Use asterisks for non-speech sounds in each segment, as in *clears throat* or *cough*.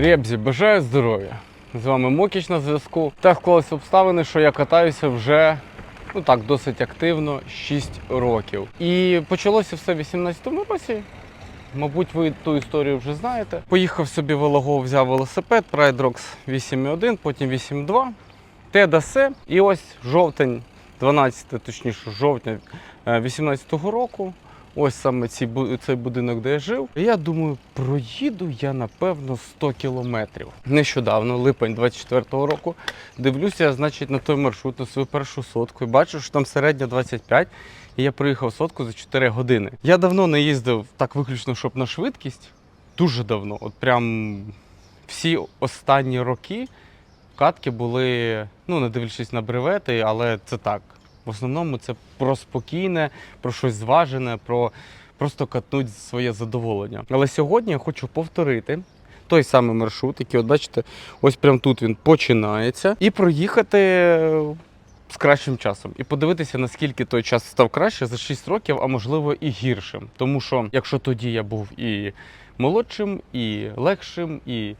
Ребзі, бажаю здоров'я. З вами Мокіч на зв'язку. Так склалися обставини, що я катаюся вже ну так досить активно 6 років. І почалося все в 18-му році. Мабуть, ви ту історію вже знаєте. Поїхав собі Вологов, взяв велосипед, Pride Rocks 8.1, потім 8.2, Тедасе. І ось жовтень, 12, точніше, жовтня 18-го року. Ось саме ці, цей будинок, де я жив. Я думаю, проїду я напевно 100 кілометрів. Нещодавно, липень 24-го року, дивлюся, значить, на той маршрут, на свою першу сотку, і бачу, що там середня 25, і я проїхав сотку за 4 години. Я давно не їздив так виключно, щоб на швидкість. Дуже давно. От прям всі останні роки катки були, ну, не дивлячись на бревети, але це так. В основному це про спокійне, про щось зважене, про просто катнуть своє задоволення. Але сьогодні я хочу повторити той самий маршрут, який, от бачите, ось прямо тут він починається, і проїхати з кращим часом. І подивитися, наскільки той час став краще за 6 років, а можливо і гіршим. Тому що якщо тоді я був і молодшим, і легшим, і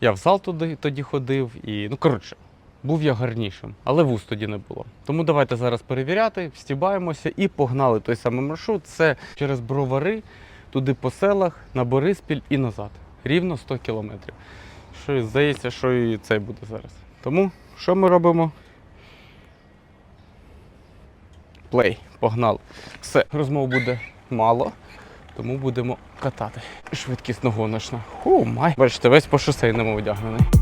я в зал туди тоді ходив, і ну коротше. Був я гарнішим, але вуз тоді не було. Тому давайте зараз перевіряти, встібаємося і погнали той самий маршрут. Це через бровари, туди по селах, на Бориспіль і назад. Рівно 100 кілометрів. Що здається, що і цей буде зараз. Тому що ми робимо? Плей, погнали. Все, розмов буде мало, тому будемо катати. Швидкісно гоночна. Ху, май. Бачите, весь по шосейному одягнений.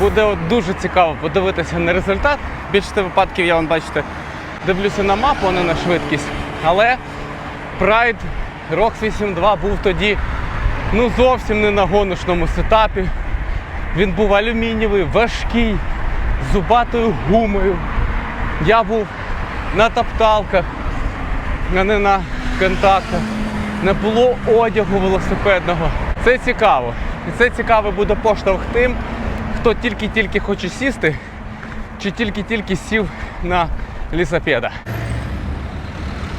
Буде от дуже цікаво подивитися на результат. Більше випадків я вон, бачите, дивлюся на мапу, а не на швидкість. Але Pride Rox 8.2 був тоді ну зовсім не на гоночному сетапі. Він був алюмінієвий, важкий, з зубатою гумою. Я був на топталках, а не на контактах. Не було одягу велосипедного. Це цікаво. І це цікаво буде поштовх тим, хто тільки-тільки хоче сісти, чи тільки-тільки сів на лісопеда.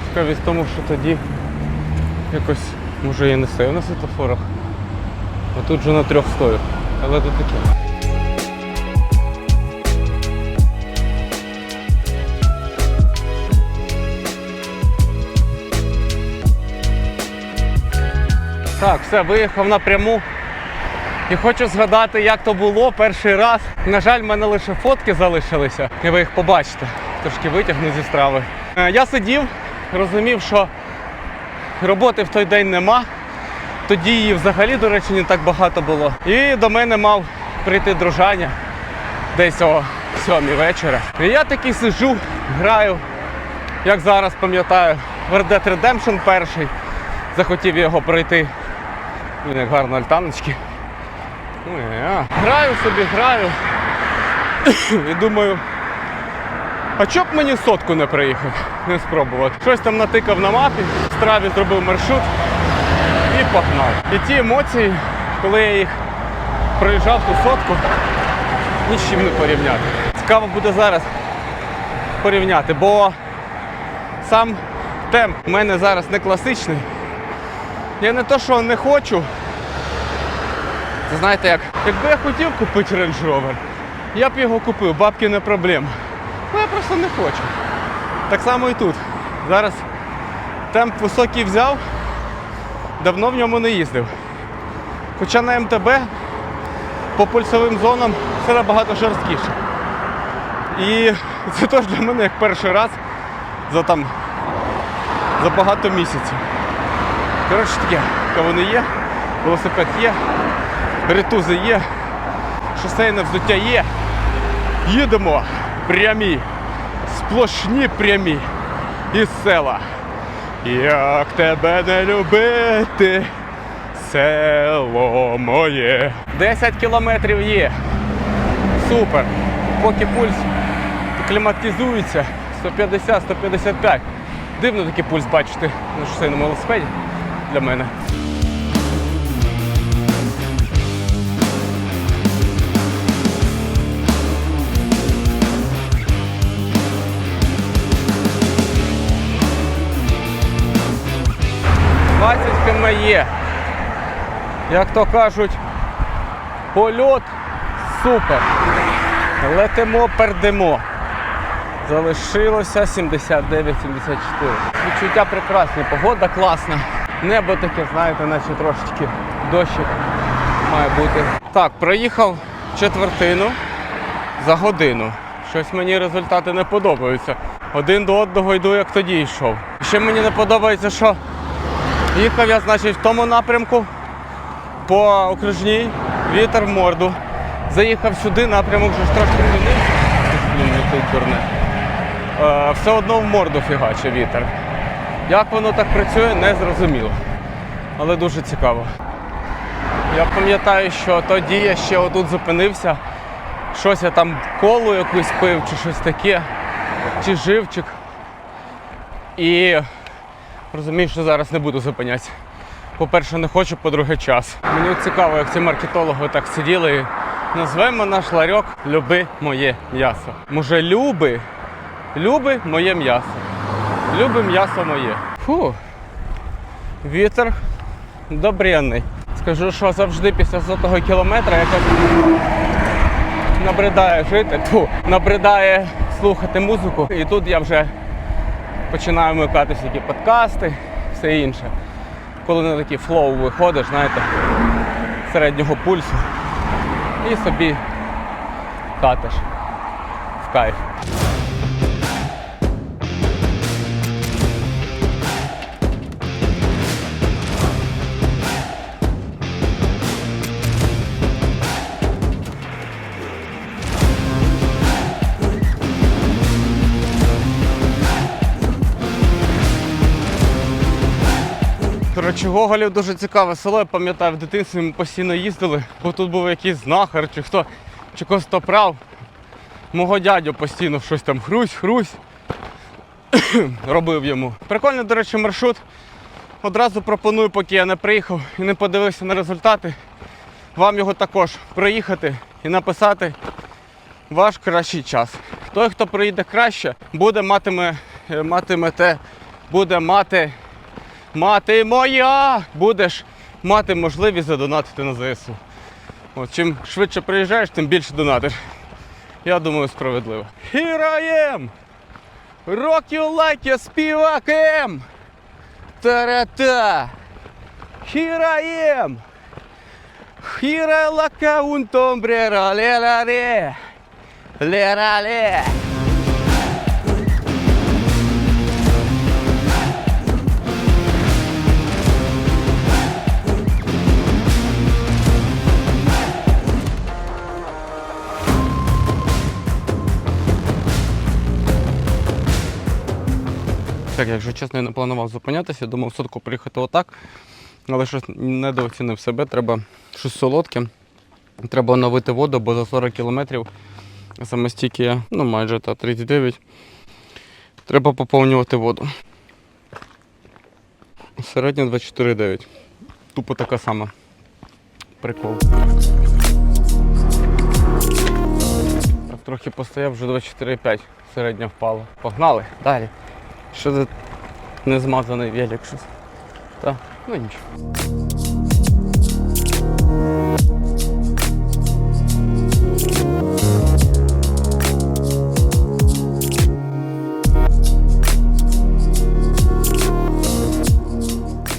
Цікавість в тому, що тоді якось, може я не стою на світофорах, а тут же на трьох стою. Але тут таке. Так, все, виїхав напряму. І хочу згадати, як то було перший раз. На жаль, в мене лише фотки залишилися, і ви їх побачите. Трошки витягну зі страви. Е, Я сидів, розумів, що роботи в той день нема. Тоді її взагалі, до речі, не так багато було. І до мене мав прийти дружання десь о сьомій вечора. І я такий сиджу, граю, як зараз пам'ятаю, Red Dead Redemption перший. Захотів його пройти. Він як гарно альтаночки. Ну, я граю собі, граю. І думаю, а чоб мені сотку не приїхав, не спробувати. Щось там натикав на мапі, в страві зробив маршрут і погнав. І ті емоції, коли я їх проїжджав ту сотку, ні з чим не порівняти. Цікаво буде зараз порівняти, бо сам темп у мене зараз не класичний. Я не то, що не хочу. Знаєте як? Якби я хотів купити Range Rover, я б його купив, бабки не проблема. Ну я просто не хочу. Так само і тут. Зараз темп високий взяв, давно в ньому не їздив. Хоча на МТБ по пульсовим зонам все набагато жорсткіше. І це теж для мене як перший раз за там за багато місяців. Коротше таке, кавуни є, велосипед є, ритузи є, шосейне взуття є. Їдемо прямі, сплошні прямі із села. Як тебе не любити, село моє. 10 кілометрів є. Супер. Поки пульс кліматизується 150-155. Дивно такий пульс бачити на шосейному велосипеді для мене. Є. Як то кажуть, польот супер. Летимо, пердемо. Залишилося 79-74. Відчуття прекрасні, погода класна. Небо таке, знаєте, наче трошечки дощик має бути. Так, проїхав четвертину за годину. Щось мені результати не подобаються. Один до одного йду, як тоді йшов. Ще мені не подобається, що їхав я, значить, в тому напрямку по окружній, вітер в морду. Заїхав сюди, напрямок вже трошки. Дурне. Все одно в морду фігаче вітер. Як воно так працює, не зрозуміло. Але дуже цікаво. Я пам'ятаю, що тоді я ще отут зупинився. Щось я там колу якусь пив чи щось таке, чи живчик. І розумію, що зараз не буду зупинятися. По-перше, не хочу, по-друге, час. Мені цікаво, як ці маркетологи так сиділи і назвемо наш ларьок Люби моє м'ясо. Може, люби, люби моє м'ясо. Люби м'ясо моє. Фу. Вітер добренний. Скажу, що завжди після сотого кілометра якось набридає жити, ту, набридає слухати музику. І тут я вже починаю вмикати всякі подкасти, все інше. Коли на такий флоу виходиш, знаєте, середнього пульсу і собі катиш в кайф. Коротше, Гоголів дуже цікаве село. Я пам'ятаю, в дитинстві ми постійно їздили, бо тут був якийсь знахар чи хто, чи костоправ. Мого дядю постійно щось там хрусь, хрусь *coughs* робив йому. Прикольний, до речі, маршрут. Одразу пропоную, поки я не приїхав і не подивився на результати, вам його також проїхати і написати ваш кращий час. Той, хто проїде краще, буде матиме, е, матиме те, буде мати мати моя, будеш мати можливість задонатити на ЗСУ. От, чим швидше приїжджаєш, тим більше донатиш. Я думаю, справедливо. Here I am! Rock you like я співакем! Та-ра-та! Here I am! Here I like un tombrero, le-la-le! Le-la-le! Так, якщо чесно, я не планував зупинятися, думав сотку приїхати отак. Але щось недооцінив себе, треба щось солодке. Треба оновити воду, бо за 40 кілометрів я, ну майже та 39. Треба поповнювати воду. Середня 24,9. Тупо така сама. Прикол. Трохи постояв, вже 24,5. Середня впала. Погнали, далі. Що за незмазаний велик щось. Та, ну нічого.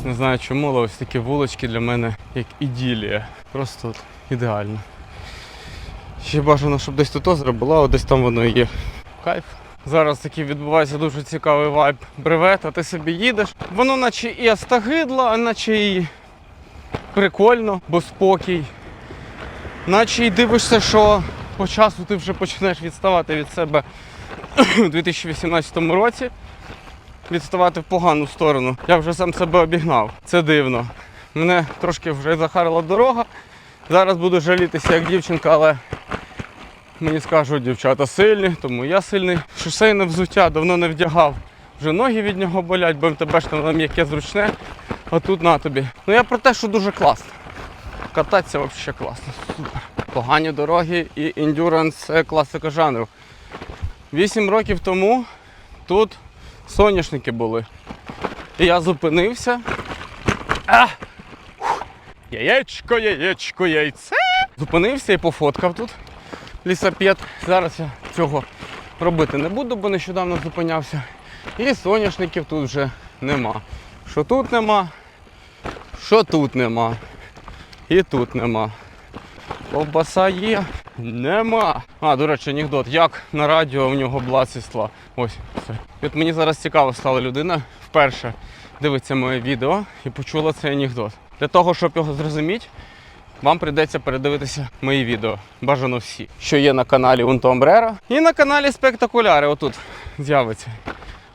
Не знаю чому, але ось такі вулички для мене як іділія. Просто от ідеально. Ще бажано, щоб десь тут озеро було, а десь там воно і є. Кайф. Зараз такий відбувається дуже цікавий вайб бревет, а ти собі їдеш. Воно наче і астагидло, а наче і прикольно, бо спокій. Наче й дивишся, що по часу ти вже почнеш відставати від себе *clears throat* у 2018 році. Відставати в погану сторону. Я вже сам себе обігнав. Це дивно. Мене трошки вже захарила дорога. Зараз буду жалітися як дівчинка, але Мені скажуть, дівчата сильні, тому я сильний. Шосейне взуття давно не вдягав. Вже ноги від нього болять, бо МТБ ж там м'яке зручне, а тут на тобі. Ну я про те, що дуже класно. Кататися взагалі класно. Супер. Погані дороги і ендюранс це класика жанру. Вісім років тому тут соняшники були. І я зупинився. А! Яєчко, яєчко, яйце. Зупинився і пофоткав тут лісапет. Зараз я цього робити не буду, бо нещодавно зупинявся. І соняшників тут вже нема. Що тут нема, що тут нема. І тут нема. Ковбаса є, нема. А, до речі, анекдот. Як на радіо в нього блацівства. Ось все. І от мені зараз цікаво стала людина вперше дивиться моє відео і почула цей анекдот. Для того, щоб його зрозуміти, вам прийдеться передивитися мої відео. Бажано всі, що є на каналі Унтомбрера і на каналі Спектакуляри. Отут з'явиться.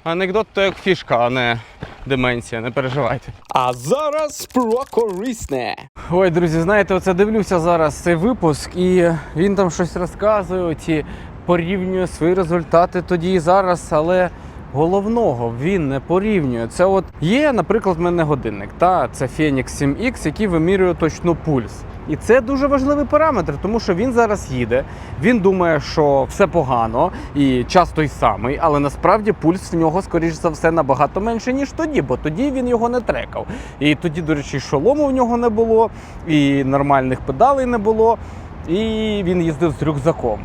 Анекдот то як фішка, а не деменція, не переживайте. А зараз про корисне. Ой, друзі, знаєте, оце дивлюся зараз цей випуск, і він там щось розказує, оці порівнює свої результати тоді і зараз, але головного він не порівнює. Це от є, наприклад, в мене годинник. Та це Phoenix 7X, який вимірює точно пульс. І це дуже важливий параметр, тому що він зараз їде, він думає, що все погано і час той самий, але насправді пульс в нього, скоріш за все, набагато менше, ніж тоді, бо тоді він його не трекав. І тоді, до речі, шолому в нього не було, і нормальних педалей не було, і він їздив з рюкзаком.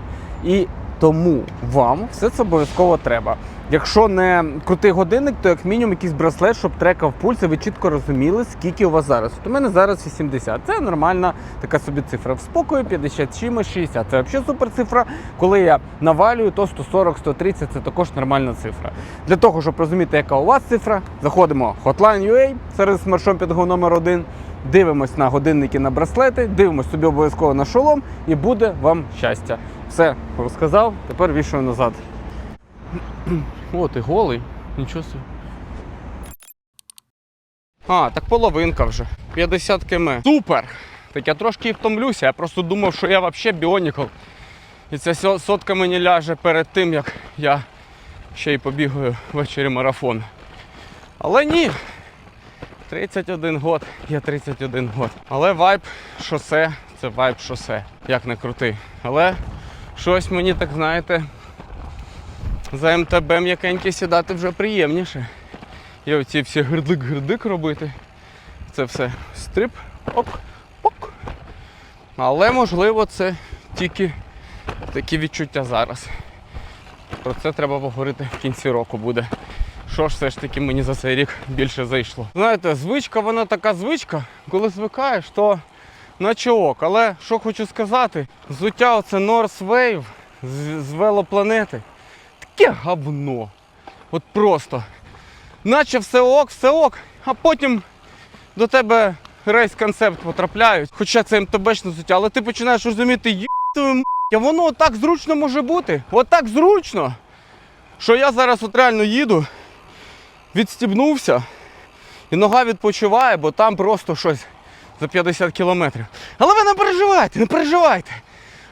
І тому вам все це обов'язково треба. Якщо не крутий годинник, то як мінімум якийсь браслет, щоб трекав пульс, і ви чітко розуміли, скільки у вас зараз. От у мене зараз 80. Це нормальна така собі цифра. В спокою 50 чимось 60. Це взагалі супер цифра. Коли я навалюю, то 140, 130 це також нормальна цифра. Для того, щоб розуміти, яка у вас цифра, заходимо в Hotline.ua серед смарт-шопінгу номер 1 Дивимось на годинники на браслети, дивимось собі обов'язково на шолом і буде вам щастя. Все, розказав, тепер вішаю назад. О, ти голий. Нічого собі. А, так половинка вже. 50 км. Супер! Так я трошки втомлюся. Я просто думав, що я взагалі біонікл. І ця сотка мені ляже перед тим, як я ще й побігаю ввечері марафон. Але ні. 31 год, є 31 год. Але вайб шосе, це вайб шосе, як не крути. Але щось мені так, знаєте, за МТБ м'якеньке сідати вже приємніше. І оці всі гирдик-гирдик робити. Це все стрип, ок, ок. Але можливо це тільки такі відчуття зараз. Про це треба поговорити в кінці року буде. Що ж все ж таки мені за цей рік більше зайшло. Знаєте, звичка, вона така звичка, коли звикаєш, то наче ок. Але що хочу сказати, взуття оце North Wave з, з велопланети. Таке говно. От просто. Наче все ок, все ок, а потім до тебе рейс концепт потрапляють. Хоча це МТБшне взуття, але ти починаєш розуміти, «Є а воно так зручно може бути. От так зручно. Що я зараз от реально їду, відстібнувся, і нога відпочиває, бо там просто щось за 50 кілометрів. Але ви не переживайте, не переживайте.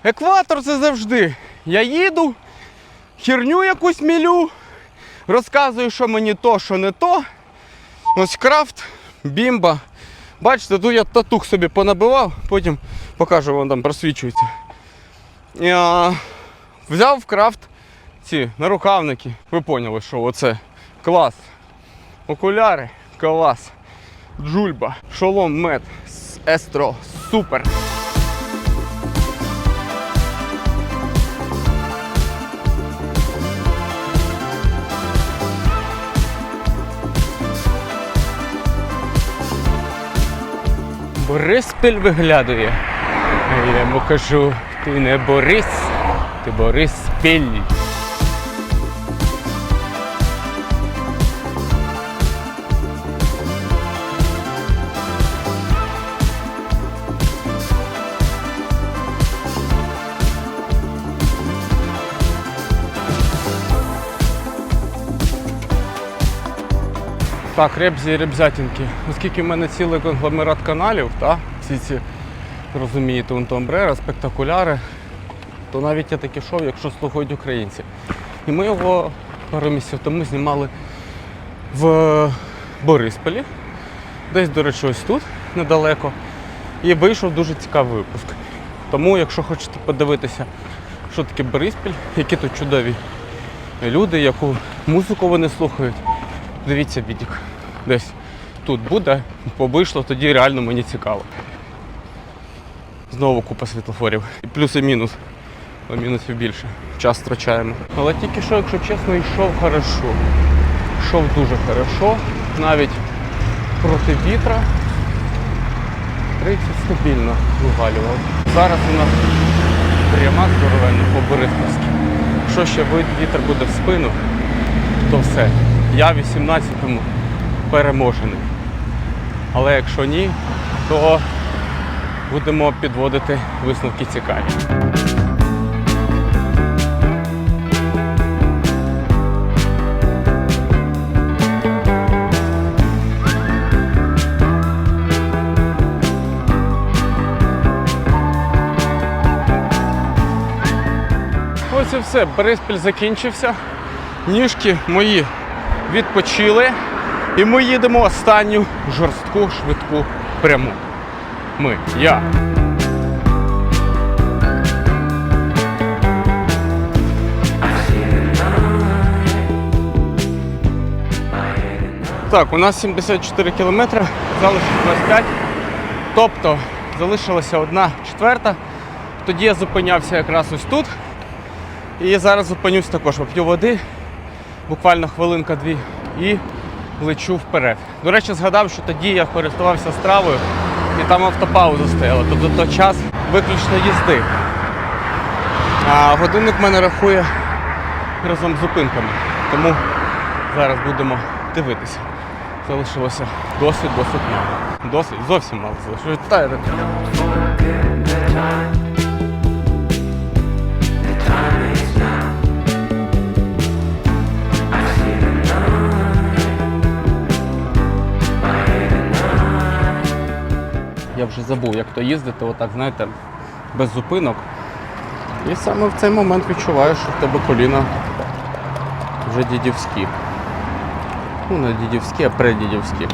Екватор це завжди. Я їду, херню якусь мілю, розказую, що мені то, що не то. Ось крафт, бімба. Бачите, тут я татух собі понабивав, потім покажу, вам там просвічується. Я взяв в крафт ці нарукавники. Ви поняли, що оце клас. Окуляри, клас. Джульба, шолом мед, естро, супер. Бориспіль виглядує. А я йому кажу, ти не Борис, ти Бориспіль. Так, ребзі і ребзятінки. Оскільки в мене цілий конгломерат каналів, та, всі ці, розумієте, Унтомбрера, спектакуляри, то навіть я таке шоу, якщо слухають українці. І ми його пару місяців тому знімали в Борисполі, десь, до речі, ось тут, недалеко. І вийшов дуже цікавий випуск. Тому, якщо хочете подивитися, що таке Бориспіль, які тут чудові люди, яку музику вони слухають, дивіться відік. Десь тут буде, бо вийшло, тоді реально мені цікаво. Знову купа світлофорів. І плюс і мінус. Бо мінусів більше. Час втрачаємо. Але тільки що, якщо чесно, йшов хорошо. Йшов дуже хорошо. Навіть проти вітра. 30 стабільно вивалював. Зараз у нас пряма здоровенна по Борисовській. Якщо ще вітер буде в спину, то все. Я 18-му переможений. Але якщо ні, то будемо підводити висновки цікаві. Ось і все. Бориспіль закінчився. Ніжки мої відпочили. І ми їдемо останню жорстку, швидку пряму. Ми, я. Так, у нас 74 кілометри, залишилось 25. Тобто залишилася одна четверта. Тоді я зупинявся якраз ось тут. І зараз зупинюсь також, поп'ю води, буквально хвилинка-дві, і лечу вперед. До речі, згадав, що тоді я користувався стравою і там автопауза стояла, тобто то час виключно їзди. А годинник мене рахує разом з зупинками. Тому зараз будемо дивитися. Залишилося досить, досить мало. Досить, зовсім мало залишилося. Вже забув, як то їздити, отак, знаєте, без зупинок. І саме в цей момент відчуваєш, що в тебе коліна вже дідівські. Ну, не дідівські, а преддідівські.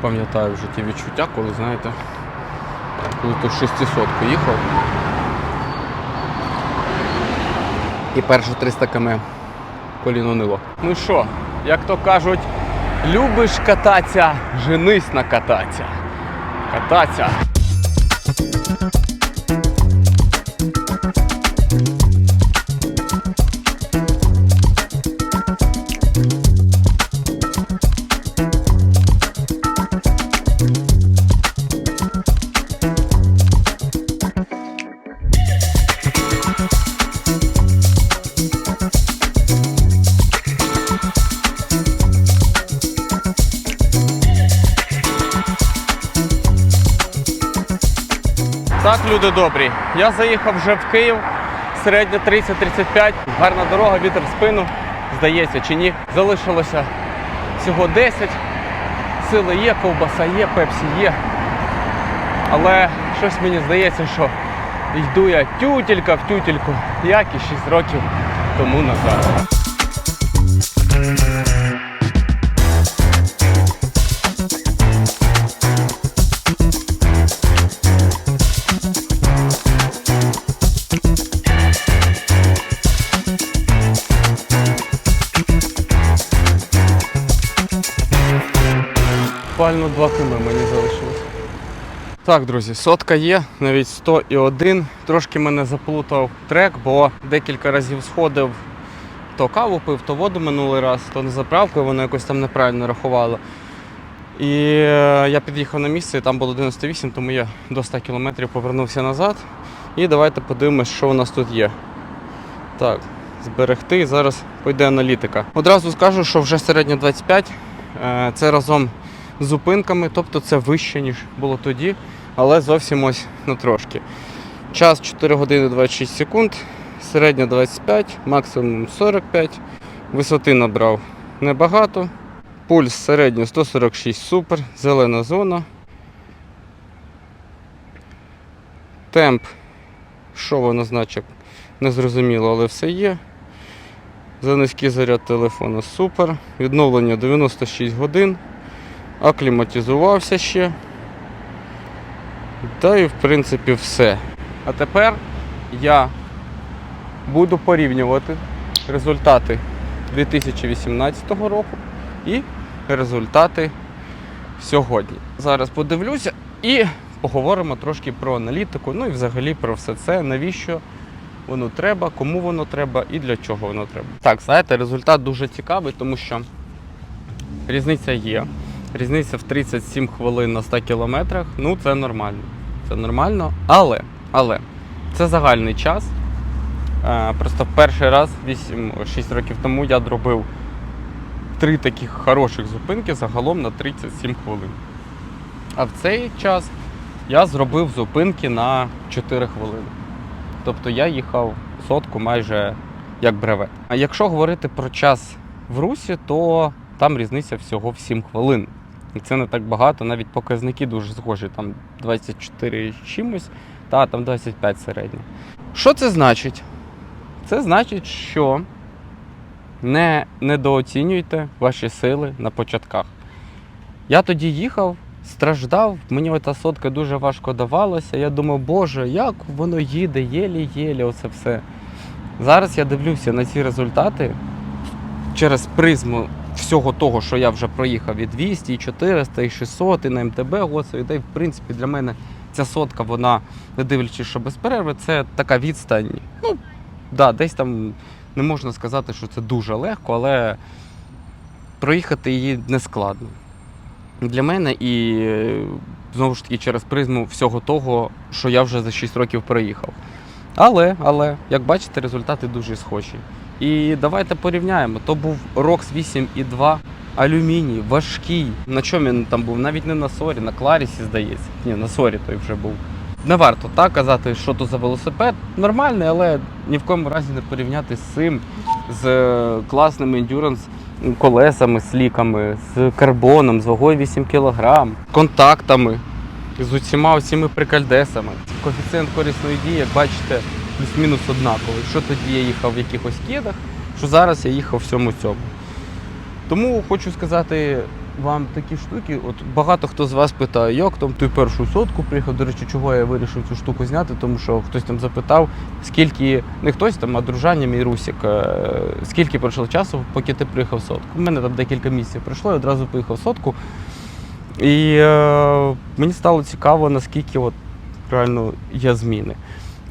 Пам'ятаю вже ті відчуття, коли, знаєте, коли тут 600 поїхав. І перші 300 км коліно нило. Ну що, як то кажуть, любиш кататися, женись на кататися. Кататися. Люди добрі. Я заїхав вже в Київ, середня 30-35, гарна дорога, вітер в спину, здається чи ні. Залишилося всього 10. Сили є, ковбаса є, пепсі є. Але щось мені здається, що йду я тютілька в тютільку, як і 6 років тому назад. 2 км мені залишилось. Так, друзі, сотка є, навіть 101. Трошки мене заплутав трек, бо декілька разів сходив, то каву пив, то воду минулий раз, то на заправку, і воно якось там неправильно рахувало. І е, я під'їхав на місце, і там було 98, тому я до 100 кілометрів повернувся назад. І давайте подивимось, що у нас тут є. Так, зберегти. Зараз пойде аналітика. Одразу скажу, що вже середня 25. Е, Це разом зупинками, тобто це вище, ніж було тоді, але зовсім ось на трошки. Час 4 години 26 секунд, середня 25, максимум 45. Висоти набрав небагато. Пульс середньо 146 супер, зелена зона. Темп, що воно значить, не зрозуміло, але все є. За низький заряд телефону супер. Відновлення 96 годин. Акліматизувався ще. Та і в принципі все. А тепер я буду порівнювати результати 2018 року і результати сьогодні. Зараз подивлюся і поговоримо трошки про аналітику, ну і взагалі про все це, навіщо воно треба, кому воно треба і для чого воно треба. Так, знаєте, результат дуже цікавий, тому що різниця є. Різниця в 37 хвилин на 100 кілометрах. Ну, це нормально. Це нормально, але, але це загальний час. Е, Просто перший раз 8-6 років тому я зробив три таких хороших зупинки загалом на 37 хвилин. А в цей час я зробив зупинки на 4 хвилини. Тобто я їхав сотку майже як бревет. А якщо говорити про час в русі, то там різниця всього в 7 хвилин. Це не так багато, навіть показники дуже схожі, там 24 з чимось, та там 25 середньо. Що це значить? Це значить, що не недооцінюйте ваші сили на початках. Я тоді їхав, страждав, мені ота сотка дуже важко давалася. Я думав, боже, як воно їде, єлі-єлі, оце все. Зараз я дивлюся на ці результати через призму всього того, що я вже проїхав і 200, і 400, і 600, і на МТБ Гоцею. Та в принципі для мене ця сотка, вона, не дивлячись, що без перерви, це така відстань. Ну, да, десь там не можна сказати, що це дуже легко, але проїхати її не складно. Для мене і знову ж таки через призму всього того, що я вже за 6 років проїхав. Але, але, як бачите, результати дуже схожі. І давайте порівняємо. То був ROX 8.2, алюміній, важкий. На чому він там був? Навіть не на Сорі, на Кларісі, здається. Ні, на Сорі той вже був. Не варто так казати, що то за велосипед. Нормальний, але ні в коєму разі не порівняти з цим, з е, класними ендюранс колесами, сліками, з карбоном, з вагою 8 кг, контактами, з усіма цими прикальдесами. Коефіцієнт корисної дії, як бачите, плюс-мінус однаковий. Що тоді я їхав в якихось кедах, що зараз я їхав в всьому цьому. Тому хочу сказати вам такі штуки. От багато хто з вас питає, як там ти першу сотку приїхав. До речі, чого я вирішив цю штуку зняти, тому що хтось там запитав, скільки, не хтось там, а дружання мій Русік, е, скільки пройшло часу, поки ти приїхав сотку. У мене там декілька місяців пройшло, я одразу поїхав сотку. І е, мені стало цікаво, наскільки от реально є зміни.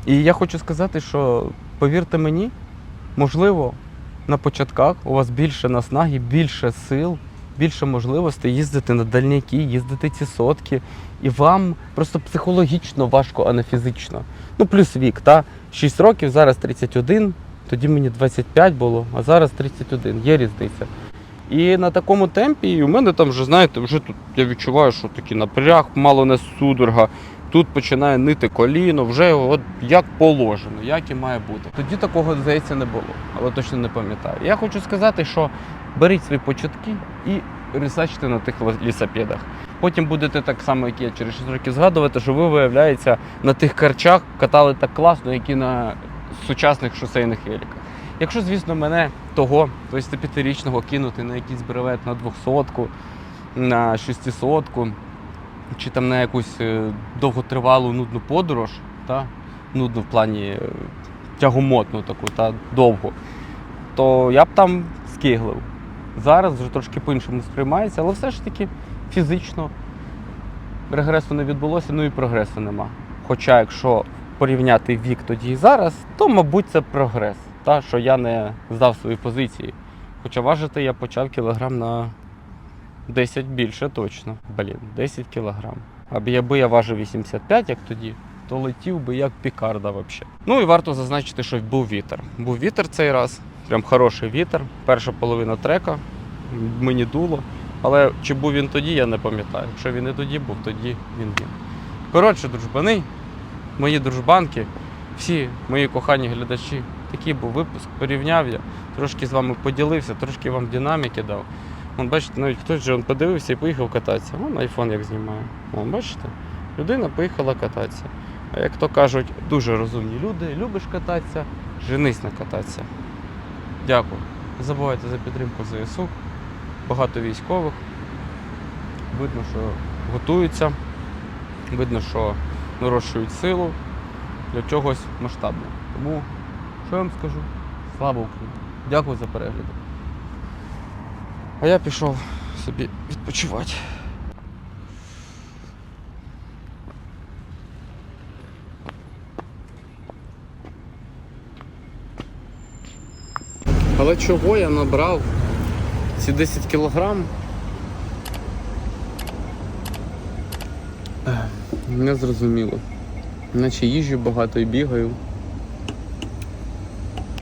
І я хочу сказати, що повірте мені, можливо, на початках у вас більше наснаги, більше сил, більше можливостей їздити на дальняки, їздити ці сотки. І вам просто психологічно важко, а не фізично. Ну, плюс вік, та? 6 років, зараз 31, тоді мені 25 було, а зараз 31. Є різниця. І на такому темпі, і у мене там вже, знаєте, вже тут я відчуваю, що такий напряг, мало не судорога. Тут починає нити коліно, вже от як положено, як і має бути. Тоді такого, здається, не було, але точно не пам'ятаю. Я хочу сказати, що беріть свої початки і ресачте на тих лісопедах. Потім будете так само, як я через 6 років згадувати, що ви, виявляється, на тих карчах катали так класно, як і на сучасних шосейних великах. Якщо, звісно, мене того 25-річного кинути на якийсь бревет на 200-ку, на 600-ку, чи там на якусь е, довготривалу нудну подорож, та? нудну в плані е, тягомотну таку, та довгу, то я б там скиглив. Зараз вже трошки по-іншому сприймається, але все ж таки фізично регресу не відбулося, ну і прогресу нема. Хоча, якщо порівняти вік тоді і зараз, то, мабуть, це прогрес. Та, що я не здав свої позиції. Хоча важити я почав кілограм на 10 більше точно. Блін, 10 кілограм. А якби я важив 85, як тоді, то летів би як пікарда взагалі. Ну і варто зазначити, що був вітер. Був вітер цей раз, прям хороший вітер. Перша половина трека мені дуло. Але чи був він тоді, я не пам'ятаю. Якщо він і тоді був, тоді він він. Коротше, дружбани, мої дружбанки, всі мої кохані глядачі, такий був випуск. Порівняв я, трошки з вами поділився, трошки вам динаміки дав. Вон, бачите, навіть хтось же он подивився і поїхав кататися. Вон айфон як знімає. Вон, бачите? Людина поїхала кататися. А як то кажуть, дуже розумні люди, любиш кататися, женись на кататися. Дякую. Не забувайте за підтримку ЗСУ. Багато військових. Видно, що готуються. Видно, що нарощують силу для чогось масштабного. Тому, що я вам скажу? Слава Україні! Дякую за перегляд. А я пішов собі відпочивати. Але чого я набрав ці 10 кілограм? Е. Е, не зрозуміло. Наче їжджу багато і бігаю.